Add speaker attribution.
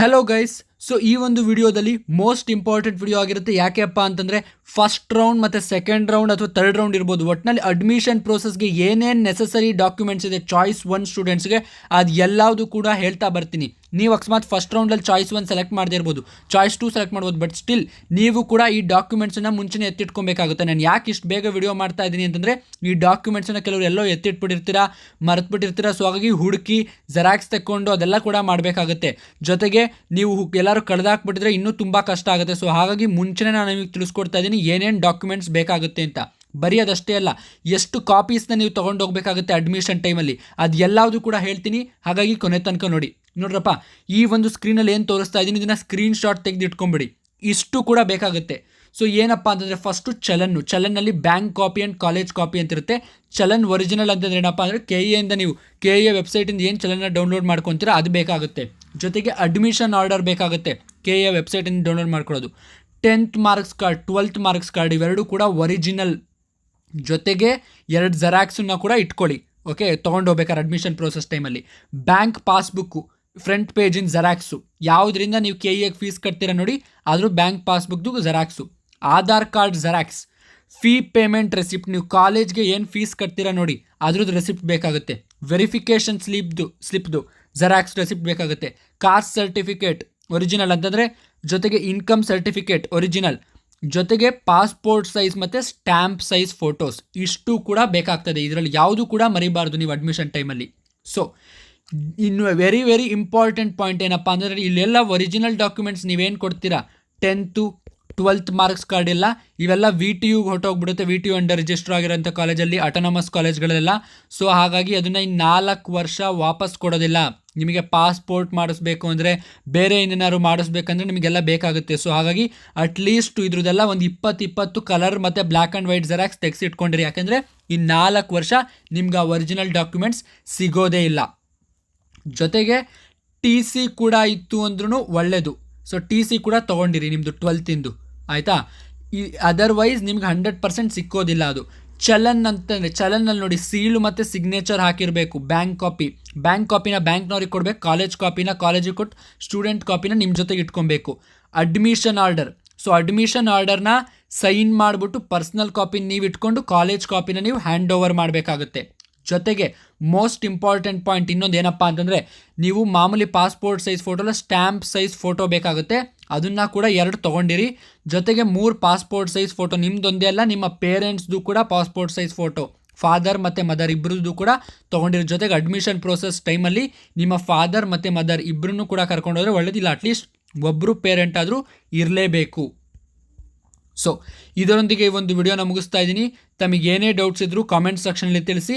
Speaker 1: Hello guys so ಈ ಒಂದು ವಿಡಿಯೋದಲ್ಲಿ ಮೋಸ್ಟ್ ಇಂಪಾರ್ಟೆಂಟ್ ವಿಡಿಯೋ ಆಗಿರುತ್ತೆ. ಯಾಕೆಪ್ಪ ಅಂತಂದರೆ ಫಸ್ಟ್ ರೌಂಡ್ ಮತ್ತು ಸೆಕೆಂಡ್ ರೌಂಡ್ ಅಥವಾ ಥರ್ಡ್ ರೌಂಡ್ ಇರ್ಬೋದು. ಒಟ್ಟಿನಲ್ಲಿ ಅಡ್ಮಿಷನ್ ಪ್ರೋಸೆಸ್ಗೆ ಏನೇನು ನೆಸಸರಿ ಡಾಕ್ಯುಮೆಂಟ್ಸ್ ಇದೆ ಚಾಯ್ಸ್ ಒನ್ ಸ್ಟೂಡೆಂಟ್ಸ್ಗೆ ಅದು ಎಲ್ಲವುದು ಕೂಡ ಹೇಳ್ತಾ ಬರ್ತೀನಿ. ನೀವು ಅಕಸ್ಮಾತ್ ಫಸ್ಟ್ ರೌಂಡಲ್ಲಿ ಚಾಯ್ಸ್ ಒನ್ ಸೆಲೆಕ್ಟ್ ಮಾಡದೇ ಇರ್ಬೋದು. ಚಾಯ್ಸ್ ಟು ಸೆಲೆಕ್ಟ್ ಮಾಡ್ಬೋದು. ಬಟ್ ಸ್ಟಿಲ್ ನೀವು ಕೂಡ ಈ ಡಾಕ್ಯುಮೆಂಟ್ಸನ್ನು ಮುಂಚೆನೇ ಎತ್ತಿಟ್ಕೊಬೇಕಾಗುತ್ತೆ. ನಾನು ಯಾಕೆ ಇಷ್ಟು ಬೇಗ ವಿಡಿಯೋ ಮಾಡ್ತಾ ಇದ್ದೀನಿ ಅಂತಂದರೆ, ಈ ಡಾಕ್ಯುಮೆಂಟ್ಸನ್ನು ಕೆಲವರು ಎಲ್ಲೋ ಎತ್ತಿಟ್ಬಿಟ್ಟಿರ್ತೀರಾ, ಮರೆತುಬಿಟ್ಟಿರ್ತೀರಾ ಸೊ ಹಾಗಾಗಿ ಹುಡುಕಿ ಜೆರಾಕ್ಸ್ ತೆಕ್ಕೊಂಡು ಅದೆಲ್ಲ ಕೂಡ ಮಾಡಬೇಕಾಗುತ್ತೆ. ಜೊತೆಗೆ ನೀವು ಎಲ್ಲರೂ ಕಳೆದಾಕ್ಬಿಟ್ಟಿದ್ರೆ ಇನ್ನೂ ತುಂಬ ಕಷ್ಟ ಆಗುತ್ತೆ. ಸೊ ಹಾಗಾಗಿ ಮುಂಚೆನೇ ನಾನು ನಿಮಗೆ ತಿಳಿಸ್ಕೊಡ್ತಾ ಇದ್ದೀನಿ, ಏನೇನು ಡಾಕ್ಯುಮೆಂಟ್ಸ್ ಬೇಕಾಗುತ್ತೆ ಅಂತ. ಬರೀ ಅದಷ್ಟೇ ಅಲ್ಲ, ಎಷ್ಟು ಕಾಪೀಸ್ನ ನೀವು ತೊಗೊಂಡು ಹೋಗಬೇಕಾಗುತ್ತೆ ಅಡ್ಮಿಷನ್ ಟೈಮಲ್ಲಿ ಅದು ಎಲ್ಲವುದು ಕೂಡ ಹೇಳ್ತೀನಿ. ಹಾಗಾಗಿ ಕೊನೆ ತನಕ ನೋಡಿ. ನೋಡ್ರಪ್ಪ, ಈ ಒಂದು ಸ್ಕ್ರೀನಲ್ಲಿ ಏನು ತೋರಿಸ್ತಾ ಇದ್ದೀನಿ ಇದನ್ನು ಸ್ಕ್ರೀನ್ ಶಾಟ್ ತೆಗೆದು ಇಟ್ಕೊಂಬಿಡಿ. ಇಷ್ಟು ಕೂಡ ಬೇಕಾಗುತ್ತೆ. ಸೊ ಏನಪ್ಪ ಅಂತಂದರೆ ಫಸ್ಟು ಚಲನ್ನು ಚಲನ್ನಲ್ಲಿ bank copy and college copy ಅಂತ ಇರುತ್ತೆ. ಚಲನ್ ಒರಿಜಿನಲ್ ಅಂತಂದ್ರೆ ಏನಪ್ಪ ಅಂದರೆ ಕೆ ಇಂದ ನೀವು ಕೆ ಎ ವೆಬ್ಸೈಟಿಂದ ಏನು ಚಲನ್ನ ಡೌನ್ಲೋಡ್ ಮಾಡ್ಕೊತೀರ ಅದು ಬೇಕಾಗುತ್ತೆ. ಜೊತೆಗೆ ಅಡ್ಮಿಷನ್ ಆರ್ಡರ್ ಬೇಕಾಗುತ್ತೆ ಕೆ ಎ ವೆಬ್ಸೈಟಿಂದ ಡೌನ್ಲೋಡ್ ಮಾಡ್ಕೊಳ್ಳೋದು. Tenth marks card twelfth marks card ಇವೆರಡೂ ಕೂಡ ಒರಿಜಿನಲ್ ಜೊತೆಗೆ ಎರಡು ಜೆರಾಕ್ಸನ್ನ ಕೂಡ ಇಟ್ಕೊಳ್ಳಿ ಓಕೆ ತೊಗೊಂಡು ಹೋಗ್ಬೇಕಾದ್ರೆ ಅಡ್ಮಿಷನ್ ಪ್ರೋಸೆಸ್ ಟೈಮಲ್ಲಿ ಬ್ಯಾಂಕ್ ಪಾಸ್ಬುಕ್ಕು ಫ್ರಂಟ್ ಪೇಜಿನ ಜೆರಾಕ್ಸು ಯಾವುದರಿಂದ ನೀವು ಕೆ ಇ ಫೀಸ್ ಕಟ್ತೀರ ನೋಡಿ, ಆದರೂ bank ಪಾಸ್ಬುಕ್ದು xerox Aadhaar card xerox fee payment receipt ನೀವು ಕಾಲೇಜ್ಗೆ ಏನು ಫೀಸ್ ಕಟ್ತೀರಾ ನೋಡಿ ಅದ್ರದ್ದು ರೆಸಿಪ್ಟ್ ಬೇಕಾಗುತ್ತೆ. ವೆರಿಫಿಕೇಷನ್ ಸ್ಲಿಪ್ದು ಸ್ಲಿಪ್ದು ಜೆರಾಕ್ಸ್ ರೆಸಿಪ್ಟ್ ಬೇಕಾಗುತ್ತೆ. ಕಾಸ್ಟ್ ಸರ್ಟಿಫಿಕೇಟ್ ಒರಿಜಿನಲ್ ಅಂತಂದರೆ, ಜೊತೆಗೆ ಇನ್ಕಮ್ ಸರ್ಟಿಫಿಕೇಟ್ ಒರಿಜಿನಲ್ ಜೊತೆಗೆ ಪಾಸ್ಪೋರ್ಟ್ ಸೈಜ್ ಮತ್ತು ಸ್ಟ್ಯಾಂಪ್ ಸೈಜ್ ಫೋಟೋಸ್ ಇಷ್ಟು ಕೂಡ ಬೇಕಾಗ್ತದೆ. ಇದರಲ್ಲಿ ಯಾವುದು ಕೂಡ ಮರಿಬಾರ್ದು ನೀವು ಅಡ್ಮಿಷನ್ ಟೈಮಲ್ಲಿ ಸೊ ಇನ್ನು ವೆರಿ ವೆರಿ ಇಂಪಾರ್ಟೆಂಟ್ ಪಾಯಿಂಟ್ ಏನಪ್ಪ ಅಂದರೆ ಇಲ್ಲೆಲ್ಲ ಒರಿಜಿನಲ್ ಡಾಕ್ಯುಮೆಂಟ್ಸ್ ನೀವೇನು ಕೊಡ್ತೀರಾ? ಟೆಂತು ಟ್ವೆಲ್ತ್ ಮಾರ್ಕ್ಸ್ ಕಾರ್ಡ್ ಇಲ್ಲ ಇವೆಲ್ಲ ವಿ ಟಿ ಯುಗೆ ಹೊಟ್ಟೋಗ್ಬಿಡುತ್ತೆ V T U under register ಆಗಿರೋಂಥ ಕಾಲೇಜಲ್ಲಿ ಅಟೋನಮಸ್ ಕಾಲೇಜ್ಗಳೆಲ್ಲ ಸೊ ಹಾಗಾಗಿ ಅದನ್ನು ಇನ್ನು ನಾಲ್ಕು ವರ್ಷ ವಾಪಸ್ ಕೊಡೋದಿಲ್ಲ. ನಿಮಗೆ ಪಾಸ್ಪೋರ್ಟ್ ಮಾಡಿಸ್ಬೇಕು ಅಂದರೆ, ಬೇರೆ ಏನೇನಾದ್ರು ಮಾಡಿಸ್ಬೇಕಂದ್ರೆ ನಿಮಗೆಲ್ಲ ಬೇಕಾಗುತ್ತೆ. ಸೊ ಹಾಗಾಗಿ ಅಟ್ಲೀಸ್ಟ್ ಇದ್ರದ್ದೆಲ್ಲ ಒಂದು ಇಪ್ಪತ್ತು ಇಪ್ಪತ್ತು ಕಲರ್ ಮತ್ತು ಬ್ಲ್ಯಾಕ್ ಆ್ಯಂಡ್ ವೈಟ್ ಜೆರಾಕ್ಸ್ ತೆಗೆಸಿಟ್ಕೊಂಡ್ರಿ. ಯಾಕೆಂದರೆ ಈ ನಾಲ್ಕು ವರ್ಷ ನಿಮ್ಗೆ ಆ ಒರಿಜಿನಲ್ ಡಾಕ್ಯುಮೆಂಟ್ಸ್ ಸಿಗೋದೇ ಇಲ್ಲ. ಜೊತೆಗೆ ಟಿ ಸಿ ಕೂಡ ಇತ್ತು ಅಂದ್ರೂ ಒಳ್ಳೆಯದು ಸೊ ಟಿ ಸಿ ಕೂಡ ತೊಗೊಂಡಿರಿ ನಿಮ್ಮದು ಟ್ವೆಲ್ತಿಂದು ಆಯಿತಾ? ಈ ಅದರ್ವೈಸ್ ನಿಮ್ಗೆ ಹಂಡ್ರೆಡ್ ಪರ್ಸೆಂಟ್ ಸಿಕ್ಕೋದಿಲ್ಲ ಅದು. ಚಲನ್ ಅಂತಂದರೆ ಚಲನ್ನಲ್ಲಿ ನೋಡಿ ಸೀಲು ಮತ್ತು ಸಿಗ್ನೇಚರ್ ಹಾಕಿರಬೇಕು ಬ್ಯಾಂಕ್ ಕಾಪಿ ಬ್ಯಾಂಕ್ ಕಾಪಿನ ಬ್ಯಾಂಕ್ನವ್ರಿಗೆ ಕೊಡಬೇಕು ಕಾಲೇಜ್ ಕಾಪಿನ ಕಾಲೇಜಿಗೆ ಕೊಟ್ಟು ಸ್ಟೂಡೆಂಟ್ ಕಾಪಿನ ನಿಮ್ಮ ಜೊತೆಗೆ ಇಟ್ಕೊಬೇಕು. ಅಡ್ಮಿಷನ್ ಆರ್ಡರ್ ಸೊ ಅಡ್ಮಿಷನ್ ಆರ್ಡರ್ನ ಸೈನ್ ಮಾಡಿಬಿಟ್ಟು ಪರ್ಸ್ನಲ್ ಕಾಪಿನ ನೀವು ಇಟ್ಕೊಂಡು ಕಾಲೇಜ್ ಕಾಪಿನ ನೀವು ಹ್ಯಾಂಡ್ ಓವರ್ ಮಾಡಬೇಕಾಗುತ್ತೆ. ಜೊತೆಗೆ ಮೋಸ್ಟ್ ಇಂಪಾರ್ಟೆಂಟ್ ಪಾಯಿಂಟ್ ಇನ್ನೊಂದು ಏನಪ್ಪ ಅಂತಂದರೆ, ನೀವು ಮಾಮೂಲಿ ಪಾಸ್ಪೋರ್ಟ್ ಸೈಜ್ ಫೋಟೋಲ್ಲ ಸ್ಟ್ಯಾಂಪ್ ಸೈಜ್ ಫೋಟೋ ಬೇಕಾಗುತ್ತೆ. ಅದನ್ನು ಕೂಡ ಎರಡು ತೊಗೊಂಡಿರಿ. ಜೊತೆಗೆ ಮೂರು ಪಾಸ್ಪೋರ್ಟ್ ಸೈಜ್ ಫೋಟೋ ನಿಮ್ಮದೊಂದೇ ಅಲ್ಲ, ನಿಮ್ಮ ಪೇರೆಂಟ್ಸ್ದು ಕೂಡ ಪಾಸ್ಪೋರ್ಟ್ ಸೈಜ್ ಫೋಟೋ ಫಾದರ್ ಮತ್ತು ಮದರ್ ಇಬ್ಬರದ್ದು ಕೂಡ ತೊಗೊಂಡಿರಿ. ಜೊತೆಗೆ ಅಡ್ಮಿಷನ್ ಪ್ರೋಸೆಸ್ ಟೈಮಲ್ಲಿ ನಿಮ್ಮ ಫಾದರ್ ಮತ್ತು ಮದರ್ ಇಬ್ಬರನ್ನು ಕೂಡ ಕರ್ಕೊಂಡೋದ್ರೆ ಒಳ್ಳೇದಿಲ್ಲ. ಅಟ್ಲೀಸ್ಟ್ ಒಬ್ಬರು ಪೇರೆಂಟ್ ಆದರೂ ಇರಲೇಬೇಕು. ಸೊ ಇದರೊಂದಿಗೆ ಈ ಒಂದು ವಿಡಿಯೋನ ಮುಗಿಸ್ತಾ ಇದ್ದೀನಿ. ತಮಗೆ ಏನೇ ಡೌಟ್ಸ್ ಇದ್ದರೂ ಕಾಮೆಂಟ್ ಸೆಕ್ಷನಲ್ಲಿ ತಿಳಿಸಿ.